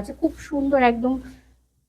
আছে, খুব সুন্দর, একদম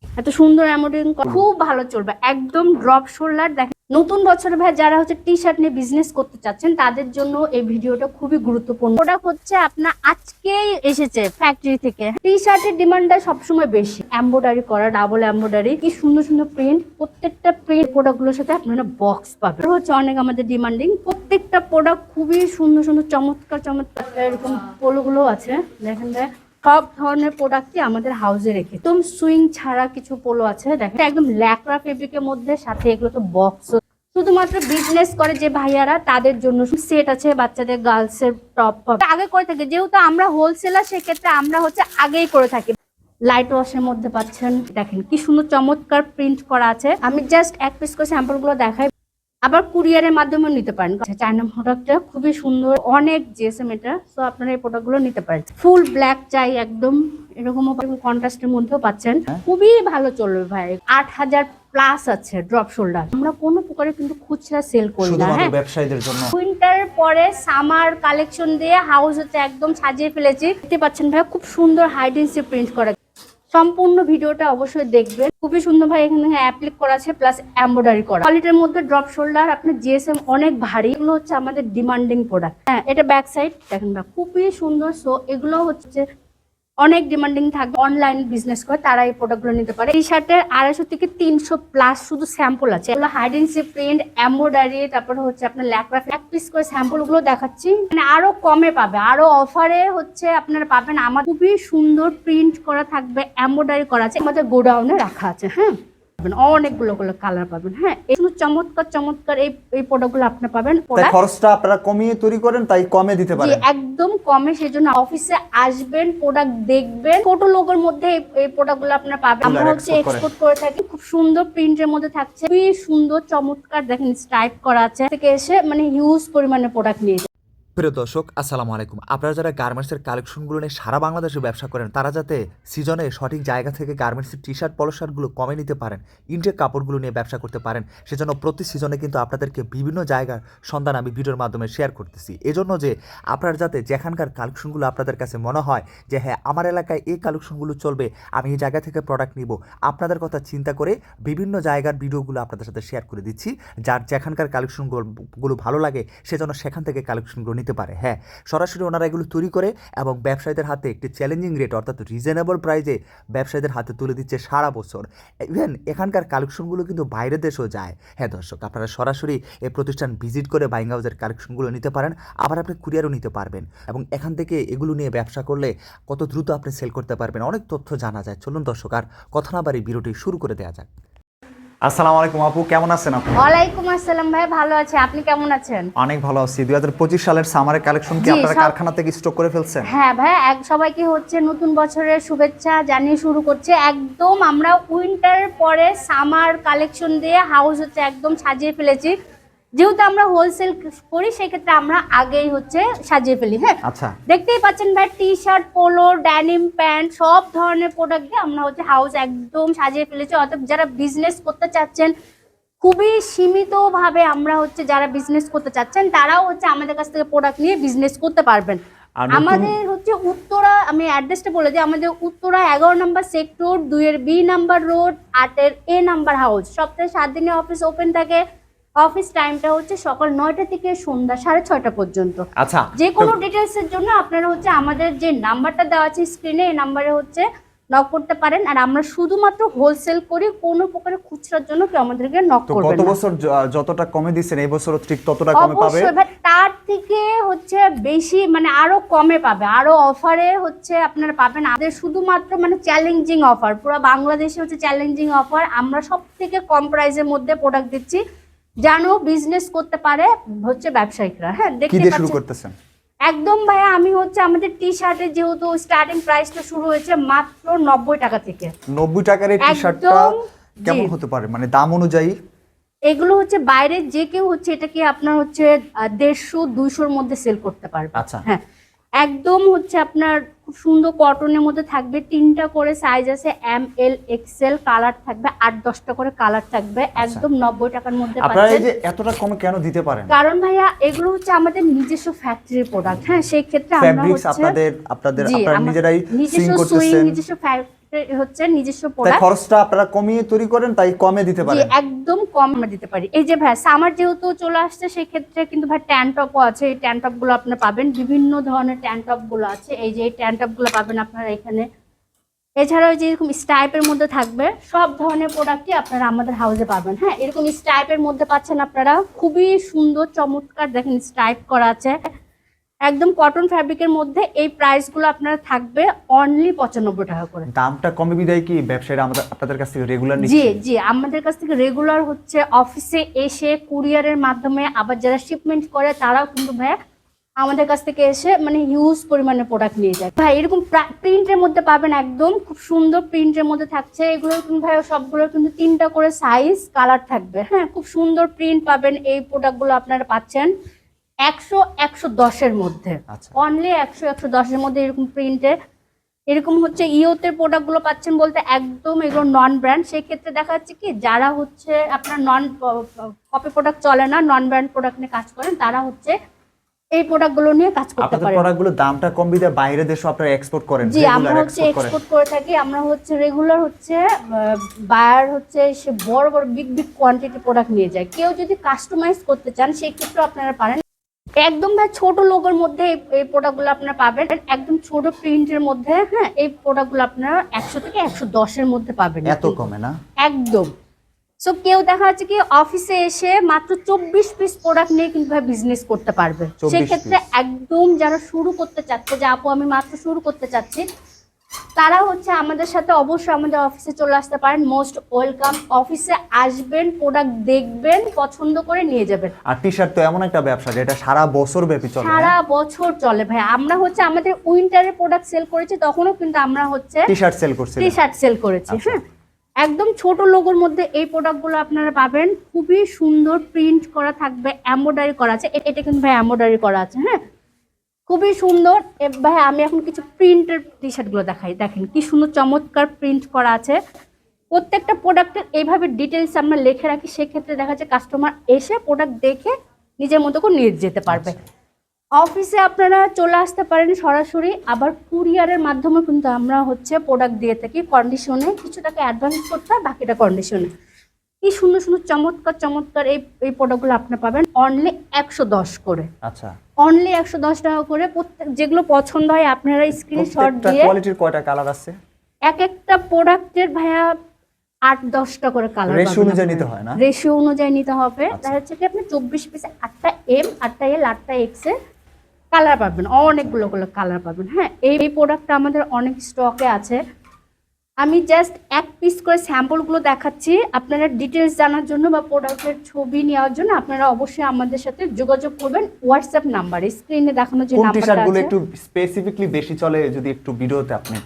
এত সুন্দর এমব্রয়ডারিং খুব ভালো চলবে, একদম ড্রপ শোল্ডার দেখেন। নতুন বছরে ভাই যারা হচ্ছে টি শার্ট নিয়ে বিজনেস করতে চাচ্ছেন, তাদের জন্য এই ভিডিওটা খুবই গুরুত্বপূর্ণ। প্রোডাক্ট হচ্ছে আপনার আজকেই এসেছে ফ্যাক্টরি থেকে। টি শার্টের ডিমান্ডটা সবসময় বেশি। এমব্রয়ডারি করা ডাবল এমব্রয়ডারি কি সুন্দর সুন্দর প্রিন্ট প্রত্যেকটা প্রিন্ট প্রোডাক্টগুলোর সাথে আপনারা বক্স পাবেন। হচ্ছে অনেক আমাদের ডিমান্ডিং প্রত্যেকটা প্রোডাক্ট খুবই সুন্দর সুন্দর, চমৎকার চমৎকার, এরকম পোলোগুলো আছে। দেখেন ভাই সব ধরনের প্রোডাক্টই আমাদের হাউসে রেখে। একদম সুইং ছাড়া কিছু পোলো আছে দেখেন একদম ল্যাকড়া ফেব্রিকের মধ্যে, সাথে এগুলো তো বক্স শুধুমাত্র বিজনেস করে যে ভাইয়ারা, তাদের জন্য সেট আছে, বাচ্চাদের গার্লস এর টপ আগে করে থাকে, যেহেতু আমরা হোলসেলার সেক্ষেত্রে আমরা হচ্ছে আগেই করে থাকি। লাইট ওয়াশের মধ্যে পাচ্ছেন, দেখেন কি সুন্দর চমৎকার প্রিন্ট করা আছে। আমি জাস্ট এক পিস করে স্যাম্পলগুলো দেখাই। আবার কুরিয়ারের মাধ্যমেও নিতে পারেন। চায়না প্রোডাক্টটা খুবই সুন্দর অনেক জিএসএম এটা সো আপনারা এই প্রোডাক্টগুলো নিতে পারেন। ফুল ব্ল্যাক চাই একদম এরকম কন্ট্রাস্টের মধ্যেও পাচ্ছেন। খুবই ভালো চলবে ভাই আট হাজার প্লাস আছে ড্রপ শোল্ডার আমরা কোনো প্রকারে কিন্তু খুচরা সেল করি না হ্যাঁ। ব্যবসায়ীদের জন্য। উইন্টার পরে সামার কালেকশন দিয়ে হাউস হচ্ছে একদম সাজিয়ে ফেলেছি। দেখতে পাচ্ছেন ভাই খুব সুন্দর হাইডেন্সি প্রিন্ট করা সম্পূর্ণ ভিডিওটা অবশ্যই দেখবেন। খুবই সুন্দর ভাই এখানে অ্যাপ্লিক করা আছে প্লাস এম্বয়ডারি করা। কোয়ালিটির মধ্যে ড্রপ শোল্ডার আপনার জিএসএম অনেক ভারী। এগুলো হচ্ছে আমাদের ডিমান্ডিং প্রোডাক্ট হ্যাঁ এটা ব্যাক সাইড দেখেন খুবই সুন্দর। সো এগুলো হচ্ছে অনেক ডিমান্ডিং থাকবে অনলাইন বিজনেস করে তারা এই প্রোডাক্টগুলো নিতে পারে। টি শার্টের আড়াইশো থেকে তিনশো প্লাস শুধু স্যাম্পল আছে। এগুলো হাইডেন্সি প্রিন্ট এম্বোডারি তারপরে হচ্ছে আপনার ল্যাকরা এক পিস করে স্যাম্পলগুলো দেখাচ্ছি। মানে আরও কমে পাবে, আরও অফারে হচ্ছে আপনারা পাবেন। আমার খুবই সুন্দর প্রিন্ট করা থাকবে এম্বোডারি করা আছে। আমাদের গোডাউনে রাখা আছে হ্যাঁ। পাবেন অনেকগুলো গুলো কালার পাবেন হ্যাঁ? এই চমৎকার চমৎকার এই এই প্রোডাক্টগুলো আপনি পাবেন। খরচটা আপনারা কমিয়ে তৈরি করেন তাই কমে দিতে পারেন। একদম কমে সেই জন্য অফিসে আসবেন প্রোডাক্ট দেখবেন ছোট লোকের মধ্যে এই- এই প্রোডাক্টগুলো আপনারা পাবেন। আমরা হচ্ছে এক্সপোর্ট করে থাকি খুব সুন্দর প্রিন্টের মধ্যে থাকছে খুবই সুন্দর চমৎকার দেখেন স্ট্রাইপ করা আছে। থেকে এসে মানে হিউজ পরিমাণে প্রোডাক্ট নিয়ে। প্রিয় দর্শক, আসসালামু আলাইকুম। আপনারা যারা গার্মেন্টসের কালেকশনগুলো নিয়ে সারা বাংলাদেশে ব্যবসা করেন, তারা যাতে সিজনে সঠিক জায়গা থেকে গার্মেন্টসের টি শার্ট পলো শার্টগুলো কমে নিতে পারেন ইন্টেক কাপড়গুলো নিয়ে ব্যবসা করতে পারেন, সেজন্য প্রতি সিজনে কিন্তু আপনাদেরকে বিভিন্ন জায়গার সন্ধান আমি ভিডিওর মাধ্যমে শেয়ার করতেছি। এজন্য যে আপনারা যাতে যেখানকার কালেকশনগুলো আপনাদের কাছে মনে হয় যে হ্যাঁ আমার এলাকায় এই কালেকশনগুলো চলবে, আমি এই জায়গা থেকে প্রোডাক্ট নিব, আপনাদের কথা চিন্তা করে বিভিন্ন জায়গার ভিডিওগুলো আপনাদের সাথে শেয়ার করে দিচ্ছি। যার যেখানকার কালেকশনগুলো গুলো ভালো লাগে সেজন্য সেখান থেকে কালেকশনগুলো নিতে পারে। হ্যাঁ সরাসরি ওনারা এগুলো তৈরি করে এবং ব্যবসায়ীদের হাতে একটি চ্যালেঞ্জিং রেট অর্থাৎ রিজনেবল প্রাইজে ব্যবসায়ীদের হাতে তুলে দিচ্ছে সারা বছর। ইভেন এখানকার কালেকশনগুলো কিন্তু বাইরের দেশেও যায়। হ্যাঁ দর্শক, আপনারা সরাসরি এই প্রতিষ্ঠান ভিজিট করে বাইং হাউসের কালেকশনগুলো নিতে পারেন, আবার আপনি কুরিয়ারও নিতে পারবেন এবং এখান থেকে এগুলো নিয়ে ব্যবসা করলে কত দ্রুত আপনি সেল করতে পারবেন, অনেক তথ্য জানা যায়। চলুন দর্শক, আর কথা না বাড়ি ভিডিওটি শুরু করে দেওয়া যাক। আসসালামু আলাইকুম আপু কেমন আছেন আপনি ওয়ালাইকুম আসসালাম ভাই ভালো আছে। আপনি কেমন আছেন? অনেক ভালো আছি। দুই হাজার পঁচিশ সালের সামারের কালেকশন কি আপনারা কারখানা থেকে স্টক করে ফেলছেন? হ্যাঁ ভাই এক সবাইকে হচ্ছে নতুন বছরের শুভেচ্ছা জানিয়ে শুরু করছে। একদম আমরা উইন্টার পরে সামার কালেকশন দিয়ে হাউস হচ্ছে একদম সাজিয়ে ফেলেছি। যেহেতু আমরা হোলসেল করি সেক্ষেত্রে আমরা আগেই হচ্ছে সাজিয়ে ফেলি হ্যাঁ? আচ্ছা। দেখতেই পাচ্ছেন ভাই T shirt polo denim pant সব ধরনের প্রোডাক্ট দিয়ে আমরা হচ্ছে হাউস একদম সাজিয়ে ফেলেছি। অর্থাৎ যারা বিজনেস করতে চাচ্ছেন খুবই সীমিতভাবে আমরা হচ্ছে যারা বিজনেস করতে চাচ্ছেন তারাও হচ্ছে আমাদের কাছ থেকে প্রোডাক্ট নিয়ে বিজনেস করতে পারবেন। আমাদের হচ্ছে উত্তরা আমি অ্যাড্রেসটা বলে দিই আমাদের উত্তরা এগারো নাম্বার সেক্টর দুইয়ের বি নাম্বার রোড আটের এ নাম্বার হাউস সপ্তাহে সাত দিনে অফিস ওপেন থাকে। অফিস টাইমটা হচ্ছে সকাল নয়টা থেকে সন্ধ্যা সাড়ে ছয়টা পর্যন্ত। আচ্ছা যে কোনো ডিটেলসের জন্য আপনারা হচ্ছে আমাদের যে নাম্বারটা দেওয়া আছে স্ক্রিনে এই নাম্বারে হচ্ছে নক করতে পারেন। আর আমরা শুধুমাত্র হোলসেল করি কোনো প্রকারের খুচরার জন্য কেউ আমাদেরকে নক তো করবেন গত বছর যতটা কমে দিচ্ছেন এই বছরও ঠিক ততটা কমে পাবে? অবশ্যই তার থেকে হচ্ছে বেশি মানে আরও কমে পাবে। আরও অফারে হচ্ছে আপনারা পাবেন। আমাদের শুধুমাত্র মানে চ্যালেঞ্জিং অফার পুরো বাংলাদেশে হচ্ছে চ্যালেঞ্জিং অফার আমরা সব থেকে কম প্রাইসের মধ্যে প্রোডাক্ট দিচ্ছি। যেন বিজনেস করতে পারে হচ্ছে ব্যবসায়িকরা। হ্যাঁ দেখতে শুরু করতেছেন? একদম ভাইয়া আমি হচ্ছে আমাদের টি শার্টের যেহেতু স্টার্টিং প্রাইসটা শুরু হয়েছে মাত্র নব্বই টাকা থেকে। নব্বই টাকার এই টি শার্টটা কেমন হতে পারে? মানে দাম অনুযায়ী? এগুলো হচ্ছে বাইরে যে কেউ হচ্ছে এটাকে আপনার হচ্ছে দেড়শো দুইশোর মধ্যে সেল করতে পারবে। আচ্ছা। হ্যাঁ একদম হচ্ছে আপনার খুব সুন্দর কটনের মধ্যে থাকবে তিনটা করে সাইজ আছে এম এল এক্সেল কালার থাকবে আট দশটা করে কালার থাকবে একদম নব্বই টাকার মধ্যে আপনারা এই যে এতটা কমে কেন দিতে পারেন? কারণ ভাইয়া এগুলো হচ্ছে আমাদের নিজস্ব ফ্যাক্টরি প্রোডাক্ট হ্যাঁ সেই ক্ষেত্রে আমরা হচ্ছে আপনাদের আপনাদের আপনারা নিজেরাই সুইং নিজস্ব সুইং নিজস্ব হচ্ছে নিজস্ব প্রোডাক্ট খরচটা আপনারা কমিয়ে তৈরি করেন তাই কমে দিতে পারেন। একদম কম আমরা দিতে পারি। এই যে ভাই সামার যেহেতু চলে আসছে সেই ক্ষেত্রে কিন্তু ভাই ট্যান টপও আছে। এই ট্যান টপগুলো আপনারা পাবেন। বিভিন্ন ধরনের ট্যান টপগুলো আছে। এই যে এই ট্যান টপগুলো পাবেন আপনারা এখানে। এছাড়াও যে এরকম স্টাইপের মধ্যে থাকবে সব ধরনের প্রোডাক্টই আপনারা আমাদের হাউসে পাবেন। হ্যাঁ এরকম স্টাইপের মধ্যে পাচ্ছেন আপনারা। খুবই সুন্দর চমৎকার দেখেন স্টাইপ করা আছে। একদম কটন ফ্যাব্রিকের মধ্যে এই প্রাইসগুলো আপনারা থাকবে অনলি পঁচানব্বই টাকা করে। দামটা কমে বিদায় কি? ব্যবসায়ীরা আমাদের আপনাদের কাছ থেকে রেগুলার জি জি আমাদের কাছ থেকে রেগুলার হচ্ছে অফিসে এসে কুরিয়ারের মাধ্যমে আবার যারা শিপমেন্ট করে তারাও কিন্তু ভাইয়া আমাদের কাছ থেকে এসে মানে হিউজ পরিমাণে প্রোডাক্ট নিয়ে যায়। ভাই এরকম প্রিন্টের মধ্যে পাবেন একদম খুব সুন্দর প্রিন্টের মধ্যে থাকছে। এগুলো কিন্তু ভাই সবগুলো কিন্তু তিনটা করে সাইজ কালার থাকবে। হ্যাঁ খুব সুন্দর প্রিন্ট পাবেন এই প্রোডাক্টগুলো আপনারা পাচ্ছেন। একশো একশো দশের মধ্যে। আচ্ছা। অনলি একশো একশো দশের মধ্যে এরকম প্রিন্টে এরকম হচ্ছে ইওতের প্রোডাক্টগুলো পাচ্ছেন বলতে একদম এগুলো নন ব্র্যান্ড সেই ক্ষেত্রে দেখা যাচ্ছে কি যারা হচ্ছে আপনার নন কপি প্রোডাক্ট চলে না নন ব্র্যান্ড প্রোডাক্ট নিয়ে কাজ করেন তারা হচ্ছে এই প্রোডাক্টগুলো নিয়ে কাজ করতে আপনাদের পারেন। প্রোডাক্টগুলো দামটা কম বিদায় বাইরে দেশে আপনারা এক্সপোর্ট করেন জি আমরা হচ্ছে এক্সপোর্ট এক্সপোর্ট করে থাকি। আমরা হচ্ছে রেগুলার হচ্ছে বায়ার হচ্ছে সে বড় বড় বিগ বিগ কোয়ান্টিটি প্রোডাক্ট নিয়ে যায়। কেউ যদি কাস্টমাইজ করতে চান সেই ক্ষেত্রে আপনারা পারেন। একদম ভাই ছোট লোগোর মধ্যে এই- প্রোডাক্ট প্রোডাক্টগুলো আপনারা পাবেন। একদম ছোট প্রিন্টের মধ্যে হ্যাঁ এই প্রোডাক্টগুলো আপনারা একশো থেকে একশো দশের মধ্যে পাবেন। এত কমে না? একদম। সো কেউ দেখা যাচ্ছে কি অফিসে এসে মাত্র চব্বিশ পিস প্রোডাক্ট নিয়ে কিন্তু ভাই বিজনেস করতে পারবে। 24 সেই ক্ষেত্রে একদম যারা শুরু করতে চাচ্ছে যে আপু আমি মাত্র শুরু করতে চাচ্ছি তারা হচ্ছে আমাদের সাথে অবশ্যই আমাদের অফিসে চলে আসতে পারেন। মোস্ট ওয়েলকাম অফিসে আসবেন প্রোডাক্ট দেখবেন পছন্দ করে নিয়ে যাবেন। আর টি শার্ট তো এমন একটা ব্যবসা যেটা সারা বছর ব্যাপী চলে সারা বছর চলে ভাই। আমরা হচ্ছে আমাদের উইন্টারের প্রোডাক্ট সেল করেছি তখনও কিন্তু আমরা হচ্ছে টি শার্ট সেল করছে টি শার্ট সেল করেছি আচ্ছা। হ্যাঁ? একদম ছোট লোগোর মধ্যে এই প্রোডাক্টগুলো আপনারা পাবেন। খুবই সুন্দর প্রিন্ট করা থাকবে এমব্রয়ডারি করা আছে। এটা কিন্তু ভাই এমব্রয়ডারি করা আছে হ্যাঁ? খুবই সুন্দর। এ ভাই আমি এখন কিছু প্রিন্টের টি শার্টগুলো দেখাই। দেখেন কি সুন্দর চমৎকার প্রিন্ট করা আছে। প্রত্যেকটা প্রোডাক্টের এইভাবে ডিটেলস আমরা লিখে রাখি সেক্ষেত্রে দেখা যাচ্ছে কাস্টমার এসে প্রোডাক্ট দেখে নিজের মতো করে নিয়ে যেতে পারবে। অফিসে আপনারা চলে আসতে পারেন সরাসরি আবার কুরিয়ারের মাধ্যমে কিন্তু আমরা হচ্ছে প্রোডাক্ট দিয়ে থাকি। কন্ডিশনে কিছু টাকা অ্যাডভান্স করতে হয় বাকিটা কন্ডিশনে কি সুন্দর সুন্দর চমৎকার চমৎকার এই এই প্রোডাক্টগুলো আপনি পাবেন। অনলি একশো দশ করে। আচ্ছা। অনলি একশো দশ টাকা করে প্রত্যেক যেগুলো পছন্দ হয় আপনারা স্ক্রিনশট দিয়ে কোয়ালিটির কয়টা কালার আছে? এক একটা প্রোডাক্টের ভাইয়া আট দশটা করে কালার Ratio অনুযায়ী নিতে হয় না? রেশিও অনুযায়ী নিতে হবে। আচ্ছা। দেখা যাচ্ছে কি আপনি চব্বিশ পিসে আটটা এম আটটা এল আটটা এক্স এ কালার পাবেন। অনেকগুলো গুলো কালার পাবেন। হ্যাঁ এই প্রোডাক্টটা আমাদের অনেক স্টকে আছে। আমি জাস্ট এক পিস করে স্যাম্পলগুলো দেখাচ্ছি। আপনারা ডিটেলস জানার জন্য বা প্রোডাক্টের ছবি নেওয়ার জন্য আপনারা অবশ্যই আমাদের সাথে যোগাযোগ করবেন। হোয়াটসঅ্যাপ নাম্বারে স্ক্রিনে দেখানো যে নাম্বারটা আছে। একটু স্পেসিফিকলি বেশি চলে যদি একটু ভিডিওতে আপনি?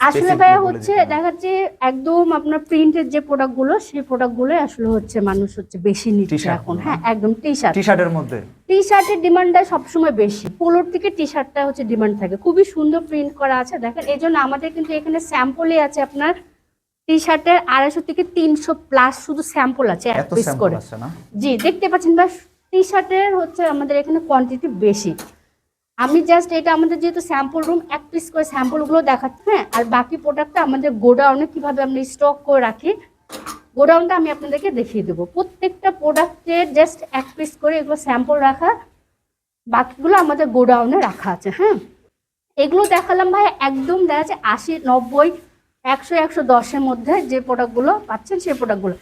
আসলে ভাইয়া হচ্ছে দিতেন। দেখা যাচ্ছে একদম আপনার প্রিন্টের যে প্রোডাক্টগুলো সেই প্রোডাক্টগুলো আসলে হচ্ছে মানুষ হচ্ছে বেশি নিচ্ছে এখন। হ্যাঁ একদম টি শার্ট টি শার্টের মধ্যে টি শার্টের ডিমান্ডটা সবসময় বেশি। পোলোর থেকে টি শার্টটা হচ্ছে ডিমান্ড থাকে। খুবই সুন্দর প্রিন্ট করা আছে দেখেন। এই জন্য আমাদের কিন্তু এখানে স্যাম্পলই আছে আপনার টি শার্টের আড়াইশো থেকে তিনশো প্লাস শুধু স্যাম্পল আছে এক পিস করে। জি দেখতে পাচ্ছেন বা টি শার্টের হচ্ছে আমাদের এখানে কোয়ান্টিটি বেশি। আমি জাস্ট এটা আমাদের যেহেতু স্যাম্পল রুম এক পিস করে স্যাম্পলগুলো দেখাচ্ছি হ্যাঁ? আর বাকি প্রোডাক্টটা আমাদের গোডাউনে কীভাবে আমরা স্টক করে রাখি গোডাউনটা আমি আপনাদেরকে দেখিয়ে দেবো। প্রত্যেকটা প্রোডাক্টের জাস্ট এক পিস করে এগুলো স্যাম্পল রাখা, বাকিগুলো আমাদের গোডাউনে রাখা আছে হ্যাঁ? এগুলো দেখালাম ভাই, একদম দেখা যাচ্ছে আশি, নব্বই, একশো একশো দশের মধ্যে যে প্রোডাক্টগুলো পাচ্ছেন সেই প্রোডাক্টগুলো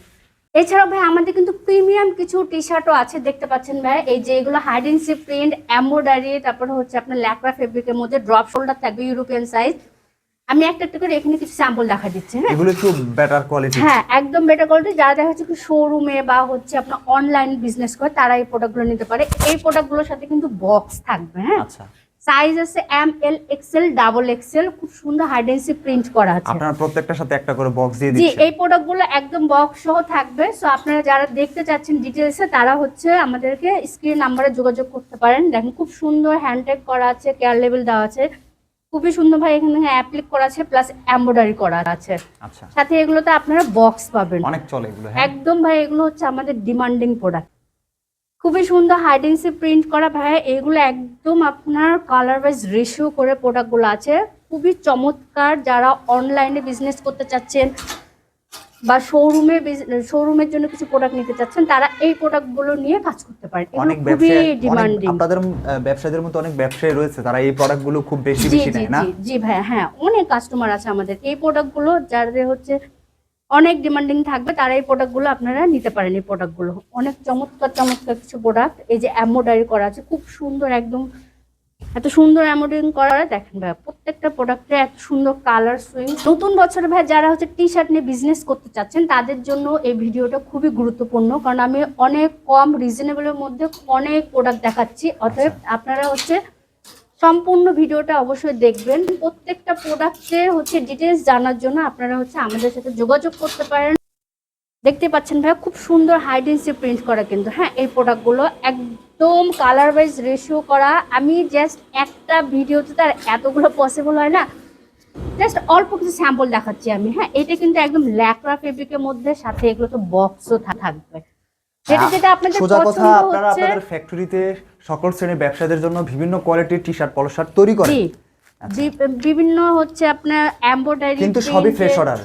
এছাড়াও ভাই আমাদের কিন্তু প্রিমিয়াম কিছু টি শার্টও আছে দেখতে পাচ্ছেন ভাই। এই যে এগুলো হার্ড হাইডেন্সি প্রিন্ট এম্ব্রয়ডারি তারপরে হচ্ছে আপনার ল্যাকড়া ফেব্রিকের মধ্যে ড্রপ শোল্ডার থাকবে ইউরোপিয়ান সাইজ আমি একটা একটা করে এখানে কিছু স্যাম্পল দেখা দিচ্ছি হ্যাঁ? এগুলো একটু বেটার কোয়ালিটি হ্যাঁ একদম বেটার কোয়ালিটি যারা দেখা যাচ্ছে শোরুমে বা হচ্ছে আপনার অনলাইন বিজনেস করে তারা এই প্রোডাক্টগুলো নিতে পারে। এই প্রোডাক্টগুলোর সাথে কিন্তু বক্স থাকবে হ্যাঁ? আচ্ছা। সাইজ আছে M L XL double XL খুব সুন্দর হাইডেন্সি প্রিন্ট করা আছে। আপনার প্রত্যেকটার সাথে একটা করে বক্স দিয়ে জি দিচ্ছেন। এই প্রোডাক্টগুলো একদম বক্স সহ থাকবে। সো আপনারা যারা দেখতে চাচ্ছেন ডিটেলসে তারা হচ্ছে আমাদেরকে স্ক্রিন নাম্বারে যোগাযোগ করতে পারেন। দেখেন খুব সুন্দর হ্যান্ডটেক করা আছে কেয়ার লেভেল দেওয়া আছে। খুবই সুন্দর ভাই এখানে অ্যাপ্লিক করা আছে প্লাস এমব্রয়ডারি করা আছে। আচ্ছা। সাথে এগুলোতে আপনারা বক্স পাবেন। অনেক চলে এগুলো হ্যাঁ। একদম ভাই এগুলো হচ্ছে আমাদের ডিমান্ডিং প্রোডাক্ট খুবই সুন্দর হাইডেন্সি প্রিন্ট করা। ভাই এগুলো একদম আপনার কালার ওয়াইজ রেশিও করে প্রোডাক্টগুলো আছে। খুবই চমৎকার যারা অনলাইনে বিজনেস করতে চাচ্ছেন বা শোরুমে শোরুমের জন্য কিছু প্রোডাক্ট নিতে চাচ্ছেন তারা এই প্রোডাক্টগুলো নিয়ে কাজ করতে পারেন। অনেক খুবই ডিমান্ডিং আপনাদের ব্যবসায়ীদের মতো অনেক ব্যবসায়ী রয়েছে তারা এই প্রোডাক্টগুলো খুব বেশি জি বেশি নেয় না? জি জি ভাই হ্যাঁ অনেক কাস্টমার আছে আমাদের। এই প্রোডাক্টগুলো যাদের হচ্ছে অনেক ডিমান্ডিং থাকবে, তারা এই প্রোডাক্টগুলো আপনারা নিতে পারেন এই প্রোডাক্টগুলো অনেক চমৎকার চমৎকার কিছু প্রোডাক্ট এই যে এমব্রয়ডারি করা আছে, খুব সুন্দর একদম, এত সুন্দর এমব্রয়ডারিং করা দেখেন ভাই, প্রত্যেকটা প্রোডাক্টে এত সুন্দর কালার সুইং নতুন বছরে ভাই, যারা হচ্ছে টি শার্ট নিয়ে বিজনেস করতে চাচ্ছেন, তাদের জন্য এই ভিডিওটা খুবই গুরুত্বপূর্ণ, কারণ আমি অনেক কম রিজনেবলের মধ্যে অনেক প্রোডাক্ট দেখাচ্ছি, অতএব আপনারা হচ্ছে সম্পূর্ণ ভিডিওটা অবশ্যই দেখবেন। প্রত্যেকটা প্রোডাক্টে হচ্ছে ডিটেলস জানার জন্য আপনারা হচ্ছে আমাদের সাথে যোগাযোগ করতে পারেন। দেখতে পাচ্ছেন ভাই খুব সুন্দর হাইডেন্সি প্রিন্ট করা কিন্তু হ্যাঁ? এই প্রোডাক্টগুলো একদম কালার ওয়াইজ রেশিও করা। আমি জাস্ট একটা ভিডিওতে তার এতগুলো পসিবল হয় না। জাস্ট অল্প কিছু স্যাম্পল দেখাচ্ছি আমি হ্যাঁ? এটা কিন্তু একদম ল্যাকড়া ফেব্রিকের মধ্যে, সাথে এগুলো তো বক্সও থাকবে। যেটা যেটা আপনাদের সোজা কথা আপনারা আপনাদের ফ্যাক্টরিতে সকল শ্রেণির ব্যবসায়ীদের জন্য বিভিন্ন কোয়ালিটির টি শার্ট পলো শার্ট তৈরি করেন। বিভিন্ন হচ্ছে আপনার এমব্রয়ডারি কিন্তু সবই ফ্রেশ অর্ডার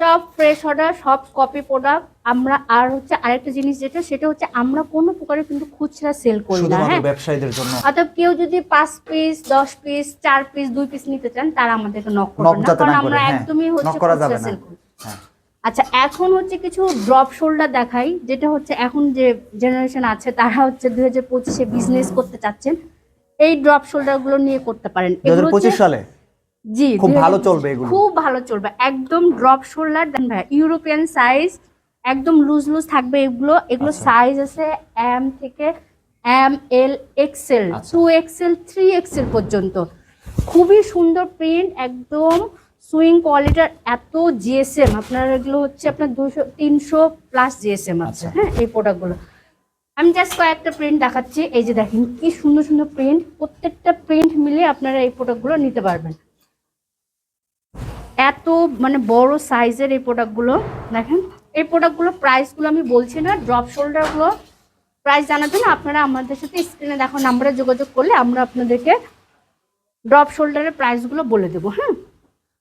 সব ফ্রেশ অর্ডার সব কপি প্রোডাক্ট আমরা আর হচ্ছে আরেকটা জিনিস যেটা সেটা হচ্ছে আমরা কোনো প্রকারে কিন্তু খুচরা সেল করি না হ্যাঁ? ব্যবসায়ীদের জন্য। অর্থাৎ কেউ যদি পাঁচ পিস দশ পিস চার পিস দুই পিস নিতে চান তারা আমাদেরকে নক করবেন না। কারণ আমরা হ্যাঁ একদমই হচ্ছে খুচরা সেল করি। হ্যাঁ। আচ্ছা এখন হচ্ছে কিছু ড্রপ শোল্ডার দেখাই যেটা হচ্ছে এখন যে জেনারেশন আছে তারা হচ্ছে দুই হাজার পঁচিশে বিজনেস করতে চাচ্ছেন এই ড্রপ শোল্ডারগুলো নিয়ে করতে পারেন এগুলো পঁচিশ সালে জি খুব ভালো চলবে এগুলো। খুব ভালো চলবে একদম ড্রপ শোল্ডার দেন ভাই ইউরোপিয়ান সাইজ একদম লুজ লুজ থাকবে এগুলো এগুলো আচ্ছা। সাইজ আছে এম থেকে এম এল এক্সেল আচ্ছা। টু এক্সেল থ্রি এক্সেল পর্যন্ত খুবই সুন্দর প্রিন্ট একদম সুইং কোয়ালিটির এত জিএসএম আপনার এগুলো হচ্ছে আপনার দুশো তিনশো প্লাস জিএসএম আছে। আচ্ছা। হ্যাঁ এই প্রোডাক্টগুলো আমি জাস্ট কয়েকটা প্রিন্ট দেখাচ্ছি। এই যে দেখেন কি সুন্দর সুন্দর প্রিন্ট প্রত্যেকটা প্রিন্ট মিলে আপনারা এই প্রোডাক্টগুলো নিতে পারবেন। এত মানে বড় সাইজের এই প্রোডাক্টগুলো দেখেন। এই প্রোডাক্টগুলো প্রাইসগুলো আমি বলছি না ড্রপ শোল্ডারগুলো প্রাইস জানার জন্য আপনারা আমাদের সাথে স্ক্রিনে দেখো নাম্বারে যোগাযোগ করলে আমরা আপনাদেরকে ড্রপ শোল্ডারের প্রাইসগুলো বলে দেবো হ্যাঁ।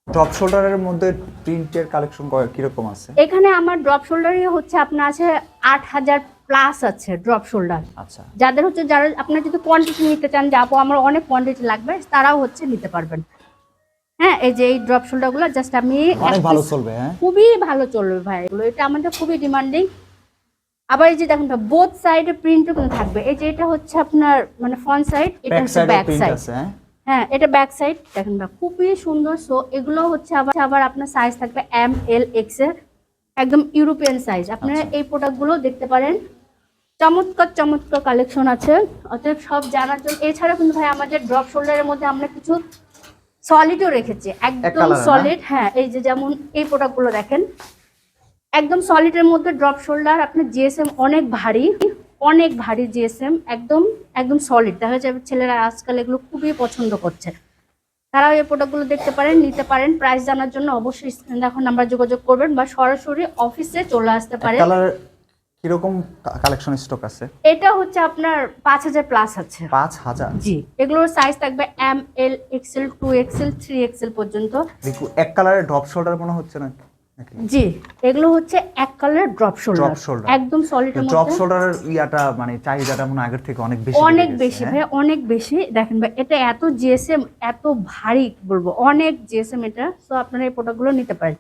টপ শোল্ডারের মধ্যে প্রিন্টের কালেকশন কীরকম আছে? এখানে আমার ড্রপ শোল্ডারই হচ্ছে আপনার আছে আট হাজার প্লাস আছে ড্রপ শোল্ডার আচ্ছা। যাদের হচ্ছে যারা আপনার যদি কোয়ান্টিটি নিতে চান যে আপু আমার অনেক কোয়ান্টিটি লাগবে তারাও হচ্ছে নিতে পারবেন। হ্যাঁ এই যে এই ড্রপ শোল্ডারগুলো জাস্ট আমি অনেক ভালো চলবে হ্যাঁ। খুবই ভালো চলবে ভাই। এগুলো এটা আমাদের খুবই ডিমান্ডিং আবার এই যে দেখুন বোথ সাইডে প্রিন্টও কিন্তু থাকবে। এই যে এটা হচ্ছে আপনার মানে ফ্রন্ট সাইড এটা হচ্ছে ব্যাক সাইড আছে হ্যাঁ হ্যাঁ এটা ব্যাক সাইড দেখেন ভাই খুবই সুন্দর। সো এগুলো হচ্ছে আবার আবার আপনার সাইজ থাকবে এম এল এক্সের একদম ইউরোপিয়ান সাইজ আপনারা আচ্ছা। এই প্রোডাক্টগুলো দেখতে পারেন। চমৎকার চমৎকার কালেকশন আছে। অতএব সব জানার জন্য এছাড়া কিন্তু ভাই আমাদের ড্রপ শোল্ডারের মধ্যে আমরা কিছু সলিডও রেখেছি। একদম সলিড হ্যাঁ? এই যে যেমন এই প্রোডাক্টগুলো দেখেন। একদম সলিডের মধ্যে ড্রপ শোল্ডার আপনার জিএসএম অনেক ভারী। অনেক ভারী জিএসএম একদম একদম সলিড দেখা যাবে ছেলেরা আজকাল এগুলো খুবই পছন্দ করছে। তারাও এই প্রোডাক্টগুলো দেখতে পারেন নিতে পারেন। প্রাইস জানার জন্য অবশ্যই স্ক্রিন দেখুন নাম্বার যোগাযোগ করবেন বা সরাসরি অফিসে চলে আসতে পারেন। কালার কীরকম কালেকশন স্টক আছে? এটা হচ্ছে আপনার পাঁচ হাজার প্লাস আছে। পাঁচ হাজার? জি এগুলোর সাইজ থাকবে M L XL two XL three XL পর্যন্ত। এক কালারের ড্রপ শোল্ডার মনে হচ্ছে না? নাকি জি এগুলো হচ্ছে এক কালার ড্রপ শোল্ডার। একদম সলিডের ড্রপ শোল্ডারের ইয়াটা মানে চাহিদাটা মনে আগের থেকে অনেক বেশি অনেক বেশি হ্যাঁ? ভাই অনেক বেশি। দেখেন ভাই এটা এত জিএসএম এত ভারী বলব অনেক জিএসএম এটা। তো আপনারা এই প্রোডাক্টগুলো নিতে পারেন।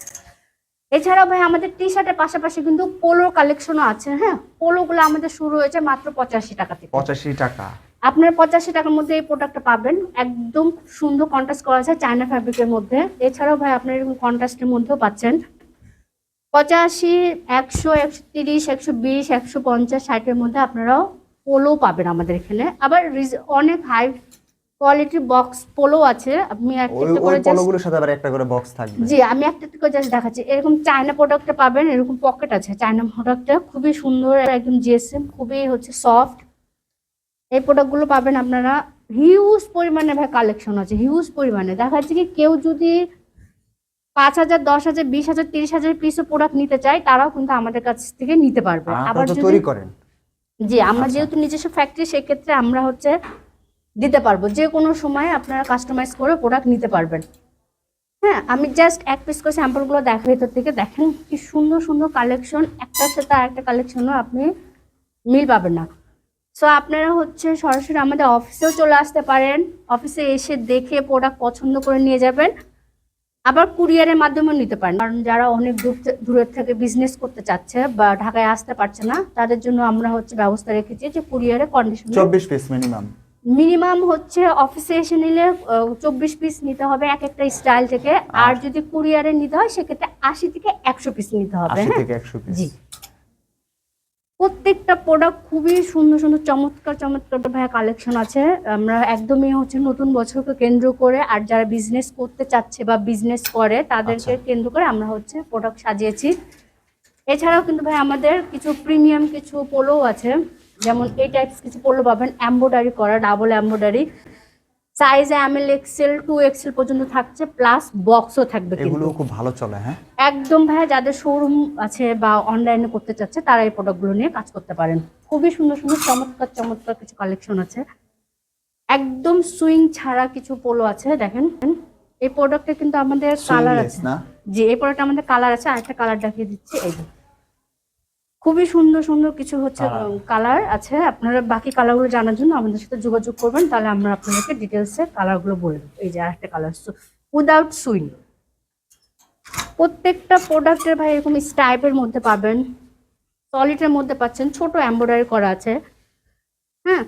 এছাড়াও ভাই আমাদের টি শার্টের পাশাপাশি কিন্তু পোলো কালেকশনও আছে হ্যাঁ? পোলোগুলো আমাদের শুরু হয়েছে মাত্র পঁচাশি টাকা থেকে। পঁচাশি টাকা। আপনার পঁচাশি টাকার মধ্যে এই প্রোডাক্টটা পাবেন। একদম সুন্দর কন্ট্রাস্ট করা আছে চায়না ফ্যাব্রিকের মধ্যে। এছাড়াও ভাই আপনার এরকম কন্ট্রাস্টের মধ্যেও পাচ্ছেন। পঁচাশি একশো একশো তিরিশ একশো বিশ একশো পঞ্চাশ ষাটের মধ্যে আপনারাও পোলো পাবেন আমাদের এখানে। আবার অনেক হাই কোয়ালিটির বক্স পোলো আছে। আপনি একটা একটা করে just- সাথে আবার একটা করে বক্স থাকবে। জি আমি একটা একটা করে জাস্ট দেখাচ্ছি। এরকম চায়না প্রোডাক্টটা পাবেন এরকম পকেট আছে চায়না প্রোডাক্টটা খুবই সুন্দর একদম জিএসএম খুবই হচ্ছে সফট এই প্রোডাক্টগুলো পাবেন আপনারা। হিউজ পরিমাণে ভাই কালেকশন আছে হিউজ পরিমাণে। দেখা যাচ্ছে কি কেউ যদি পাঁচ হাজার দশ হাজার বিশ হাজার তিরিশ হাজার পিসও প্রোডাক্ট নিতে চায় তারাও কিন্তু আমাদের কাছ থেকে নিতে পারবে। আবার তৈরি করেন। জি আমরা আচ্ছা। যেহেতু নিজস্ব ফ্যাক্টরি সেক্ষেত্রে আমরা হচ্ছে দিতে পারব। যে কোনো সময় আপনারা কাস্টমাইজ করে প্রোডাক্ট নিতে পারবেন। হ্যাঁ আমি জাস্ট এক পিস করে স্যাম্পলগুলো দেখা ভেতর থেকে। দেখেন কি সুন্দর সুন্দর কালেকশন একটার সাথে আরেকটা কালেকশনও আপনি মিল পাবেন না। সো আপনারা হচ্ছে সরাসরি আমাদের অফিসেও চলে আসতে পারেন। অফিসে এসে দেখে প্রোডাক্ট পছন্দ করে নিয়ে যাবেন। আবার কুরিয়ারের মাধ্যমে নিতে পারেন। কারণ যারা অনেক দূর দূরের থেকে বিজনেস করতে চাচ্ছে বা ঢাকায় আসতে পারছে না তাদের জন্য আমরা হচ্ছে ব্যবস্থা রেখেছি যে কুরিয়ারে কন্ডিশন চব্বিশ পিস মিনিমাম মিনিমাম হচ্ছে অফিসে এসে নিলে চব্বিশ পিস নিতে হবে এক একটা স্টাইল থেকে। আর যদি কুরিয়ারে নিতে হয় সেক্ষেত্রে আশি থেকে একশো পিস নিতে হবে হ্যাঁ? একশো পিস জি। প্রত্যেকটা প্রোডাক্ট খুবই সুন্দর সুন্দর চমৎকার চমৎকার ভাইয়া কালেকশন আছে। আমরা একদমই হচ্ছে নতুন বছরকে কেন্দ্র করে আর যারা বিজনেস করতে চাচ্ছে বা বিজনেস করে তাদেরকে আচ্ছা। কেন্দ্র করে আমরা হচ্ছে প্রোডাক্ট সাজিয়েছি। এছাড়াও কিন্তু ভাই আমাদের কিছু প্রিমিয়াম কিছু পোলো আছে। যেমন এই টাইপস কিছু পোলো পাবেন এম্ব্রয়ডারি করা double embroidery size M L XL two XL পর্যন্ত থাকছে প্লাস বক্সও থাকবে এগুলো খুব ভালো চলে হ্যাঁ? একদম ভাইয়া যাদের শোরুম আছে বা অনলাইনে করতে চাচ্ছে তারা এই প্রোডাক্টগুলো নিয়ে কাজ করতে পারেন। খুবই সুন্দর সুন্দর চমৎকার চমৎকার কিছু কালেকশন আছে। একদম সুইং ছাড়া কিছু পোলো আছে দেখেন। এই প্রোডাক্টে কিন্তু আমাদের কালার আছে। না? জি এই প্রোডাক্ট আমাদের কালার আছে আরেকটা কালার দেখিয়ে দিচ্ছি এই যে। খুবই সুন্দর সুন্দর কিছু হচ্ছে কালার আছে। আপনারা বাকি কালারগুলো জানার জন্য আমাদের সাথে যোগাযোগ করবেন তাহলে আমরা আপনাদেরকে ডিটেলসে কালারগুলো বলে দেবো। এই যে আরেকটা কালার উইদাউট সুইন প্রত্যেকটা প্রোডাক্টের ভাই এরকম স্টাইপের মধ্যে পাবেন সলিডের মধ্যে পাচ্ছেন ছোট এমব্রয়ডারি করা আছে। হ্যাঁ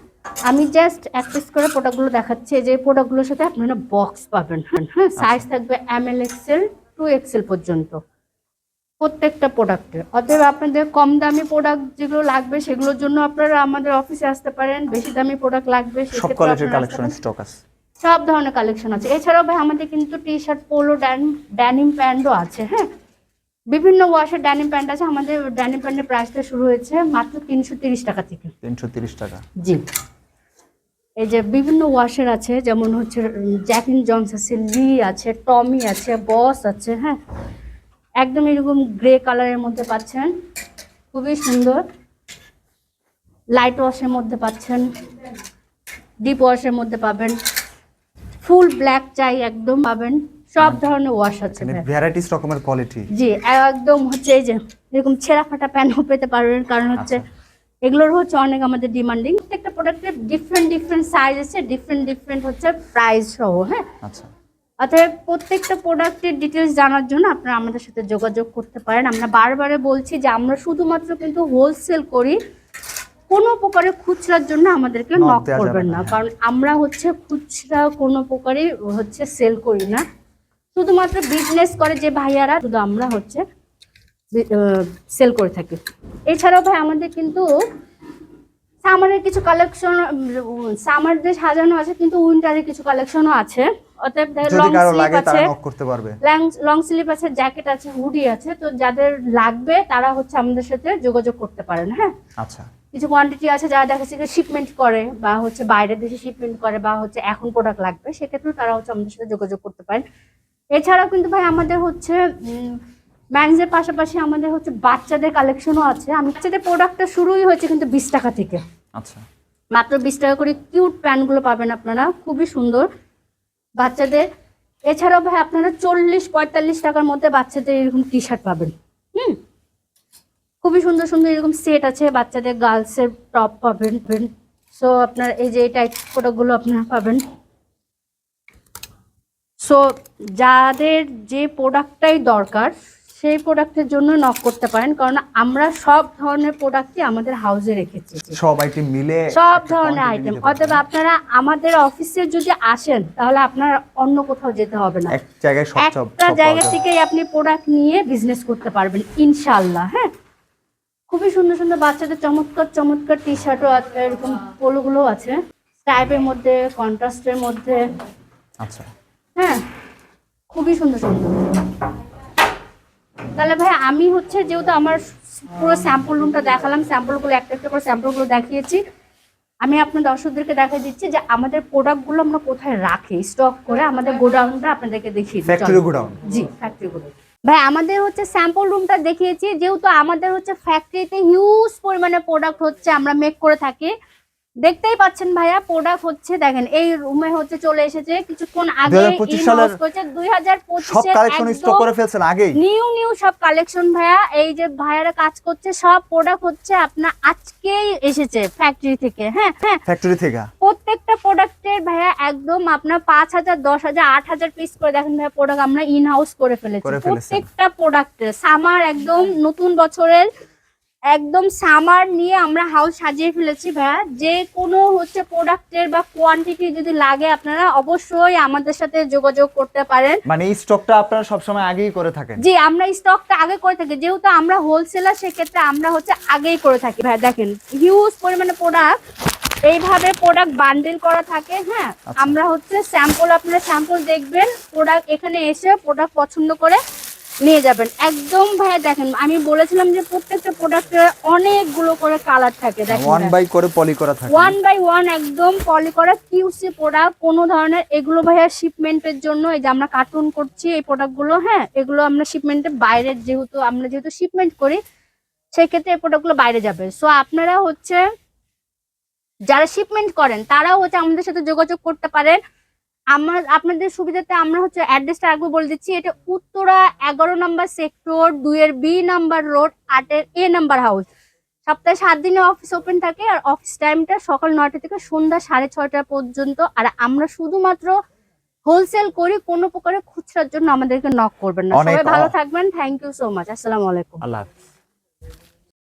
আমি জাস্ট এক পিস করে প্রোডাক্টগুলো দেখাচ্ছি যে প্রোডাক্টগুলোর সাথে আপনারা বক্স পাবেন। হ্যাঁ হ্যাঁ সাইজ থাকবে M L XL two XL পর্যন্ত। প্রত্যেকটা প্রোডাক্টের অতএব আপনাদের কম দামি প্রোডাক্ট যেগুলো লাগবে সেগুলোর জন্য আপনারা আমাদের অফিসে আসতে পারেন। বেশি দামি প্রোডাক্ট লাগবে সব কোয়ালিটির কালেকশন স্টক আছে সব ধরনের কালেকশন আছে। এছাড়াও ভাই আমাদের কিন্তু টি শার্ট পোলো ড্যানিম প্যান্টও আছে হ্যাঁ? বিভিন্ন ওয়াশের ড্যানিম প্যান্ট আছে। আমাদের ড্যানিম প্যান্টের প্রাইসটা শুরু হয়েছে মাত্র তিনশো তিরিশ টাকা থেকে। তিনশো তিরিশ টাকা। জি। এই যে বিভিন্ন ওয়াশের আছে যেমন হচ্ছে জ্যাকিন জনস আছে লি আছে টমি আছে বস আছে হ্যাঁ? একদম এরকম গ্রে কালারের মধ্যে পাচ্ছেন। খুবই সুন্দর। লাইট ওয়াশের মধ্যে পাচ্ছেন। ডিপ ওয়াশের মধ্যে পাবেন। ফুল ব্ল্যাক চাই একদম পাবেন। সব ধরনের ওয়াশ আছে মানে ভ্যারাইটিস রকমের কোয়ালিটি জি একদম হচ্ছে এই যে এরকম ছেঁড়া ফাটা প্যান্টও পেতে পারবেন। কারণ হচ্ছে এগুলোর হচ্ছে অনেক আমাদের ডিমান্ডিং প্রত্যেকটা প্রোডাক্টের ডিফারেন্ট ডিফারেন্ট সাইজ আছে ডিফারেন্ট ডিফারেন্ট হচ্ছে প্রাইস সহ হ্যাঁ? আচ্ছা। অতএব প্রত্যেকটা প্রোডাক্টের ডিটেলস জানার জন্য আপনারা আমাদের সাথে যোগাযোগ করতে পারেন। আমরা বারবারে বলছি যে আমরা শুধুমাত্র কিন্তু হোলসেল করি কোনো প্রকারের খুচরার জন্য আমাদেরকে নক করবেন না, হ্যাঁ। কারণ আমরা হচ্ছে খুচরা কোনো প্রকারই হচ্ছে সেল করি না। শুধুমাত্র বিজনেস করে যে ভাইয়ারা শুধু আমরা হচ্ছে সেল করে থাকি। এছাড়াও ভাই আমাদের কিন্তু সামারের কিছু কালেকশন সামারদের সাজানো আছে কিন্তু উইন্টারের কিছু কালেকশনও আছে। অতএব লং স্লিভ তারা আছে। নক করতে পারবে। লং স্লিভ আছে জ্যাকেট আছে হুডি আছে। তো যাদের লাগবে তারা হচ্ছে আমাদের সাথে যোগাযোগ করতে পারেন হ্যাঁ? আচ্ছা। কিছু কোয়ান্টিটি আছে যারা দেখা যাচ্ছে শিপমেন্ট করে বা হচ্ছে বাইরের দেশে শিপমেন্ট করে বা হচ্ছে এখন প্রোডাক্ট লাগবে সেক্ষেত্রেও তারা হচ্ছে আমাদের সাথে যোগাযোগ করতে পারেন। এছাড়াও কিন্তু ভাই আমাদের হচ্ছে ম্যানসের পাশাপাশি আমাদের হচ্ছে বাচ্চাদের কালেকশনও আছে। আমি বাচ্চাদের প্রোডাক্টটা শুরুই হয়েছে কিন্তু বিশ টাকা থেকে। আচ্ছা। মাত্র বিশ টাকা করে কিউট প্যান্টগুলো পাবেন আপনারা। খুবই সুন্দর। বাচ্চাদের, এছাড়াও ভাই আপনারা চল্লিশ, পঁয়তাল্লিশ টাকার মধ্যে বাচ্চাদের এরকম টি শার্ট পাবেন। হুম? খুবই সুন্দর সুন্দর এরকম সেট আছে, বাচ্চাদের গার্লসের টপ পাবেন সো আপনার এই যে এই টাইপ প্রোডাক্টগুলো আপনারা পাবেন। সো যাদের যে প্রোডাক্টটাই দরকার সেই প্রোডাক্টের জন্য নক করতে পারেন। কারণ আমরা সব ধরনের প্রোডাক্টই আমাদের হাউসে রেখেছি। সব আইটেম মিলে সব ধরনের আইটেম। অতএব আপনারা আমাদের অফিসে যদি আসেন তাহলে আপনার অন্য কোথাও যেতে হবে না। এক জায়গায় সব সব একটা জায়গা থেকেই আপনি প্রোডাক্ট নিয়ে বিজনেস করতে পারবেন ইনশাল্লাহ হ্যাঁ? খুবই সুন্দর সুন্দর বাচ্চাদের চমৎকার চমৎকার টি শার্টও আছে এরকম পোলোগুলো আছে। টাইপের মধ্যে কন্ট্রাস্টের মধ্যে। আচ্ছা। হ্যাঁ খুবই সুন্দর সুন্দর। তাহলে ভাই আমি হচ্ছে যেহেতু আমার পুরো স্যাম্পল রুমটা দেখালাম স্যাম্পলগুলো একটা একটা করে স্যাম্পলগুলো দেখিয়েছি। আমি আপনার দর্শকদেরকে দেখা দিচ্ছি যে আমাদের প্রোডাক্টগুলো আমরা কোথায় রাখি স্টক করে আমাদের গোডাউনটা আপনাদেরকে দেখিয়ে। Factory godown. জি ফ্যাক্টরি গুলো ভাই আমাদের হচ্ছে স্যাম্পল রুমটা দেখিয়েছি যেহেতু আমাদের হচ্ছে ফ্যাক্টরিতে হিউজ পরিমাণে প্রোডাক্ট হচ্ছে আমরা মেক করে থাকি। দেখতেই পাচ্ছেন ভাইয়া প্রোডাক্ট হচ্ছে দেখেন এই রুমে হচ্ছে চলে এসেছে কিছুক্ষণ আগে 2025 সালের হাজার সব কালেকশন স্টক করে ফেলছেন আগেই। নিউ নিউ সব কালেকশন ভাইয়া এই যে ভাইয়ারা কাজ করছে সব প্রোডাক্ট হচ্ছে আপনার আজকেই এসেছে ফ্যাক্টরি থেকে হ্যাঁ হ্যাঁ। ফ্যাক্টরি থেকে। প্রত্যেকটা প্রোডাক্টের ভাইয়া একদম আপনার পাঁচ হাজার দশ হাজার আট হাজার পিস করে দেখেন ভাইয়া প্রোডাক্ট আমরা ইন হাউস করে ফেলেছি প্রত্যেকটা প্রোডাক্টের সামার একদম নতুন বছরের একদম সামার নিয়ে আমরা হাউস সাজিয়ে ফেলেছি ভাইয়া। যে কোনো হচ্ছে প্রোডাক্টের বা কোয়ান্টিটি যদি লাগে আপনারা অবশ্যই আমাদের সাথে যোগাযোগ করতে পারেন। মানে এই স্টকটা আপনারা সবসময় আগেই করে থাকেন? জি আমরা স্টকটা আগে করে থাকি। যেহেতু আমরা হোলসেলার সেক্ষেত্রে আমরা হচ্ছে আগেই করে থাকি ভাইয়া। দেখেন হিউজ পরিমাণে প্রোডাক্ট এইভাবে প্রোডাক্ট বান্ডেল করা থাকে হ্যাঁ? আচ্ছা। আমরা হচ্ছে স্যাম্পল আপনারা স্যাম্পল দেখবেন প্রোডাক্ট এখানে এসে প্রোডাক্ট পছন্দ করে। নিয়ে যাবেন। একদম ভাই দেখেন আমি বলেছিলাম যে প্রত্যেকটা প্রোডাক্টের অনেকগুলো করে কালার থাকে দেখেন। ওয়ান বাই করে পলি করা থাকে। ওয়ান বাই ওয়ান একদম পলি করা কিউসি প্রোডাক্ট কোনো ধরনের এগুলো ভাইয়া শিপমেন্টের জন্য এই যে আমরা কার্টুন করছি এই প্রোডাক্টগুলো হ্যাঁ এগুলো আমরা শিপমেন্টের বাইরের যেহেতু আমরা যেহেতু শিপমেন্ট করি সেক্ষেত্রে এই প্রোডাক্টগুলো বাইরে যাবে। সো আপনারা হচ্ছে যারা শিপমেন্ট করেন তারাও হচ্ছে আমাদের সাথে যোগাযোগ করতে পারেন। আমরা আপনাদের সুবিধাতে আমরা হচ্ছে অ্যাড্রেসটা আগে বলে দিচ্ছি। এটা উত্তরা এগারো নাম্বার সেক্টর দুইয়ের বি নাম্বার রোড আটের এ নাম্বার হাউস সপ্তাহে সাত দিনে অফিস ওপেন থাকে আর অফিস টাইমটা সকাল নয়টা থেকে সন্ধ্যা সাড়ে ছয়টা পর্যন্ত। আর আমরা শুধুমাত্র হোলসেল করি কোনো প্রকারের খুচরার জন্য আমাদেরকে নক করবেন না। সবাই ভালো থাকবেন। থ্যাংক ইউ সো মাচ আসসালামু আলাইকুম। আল্লাহ।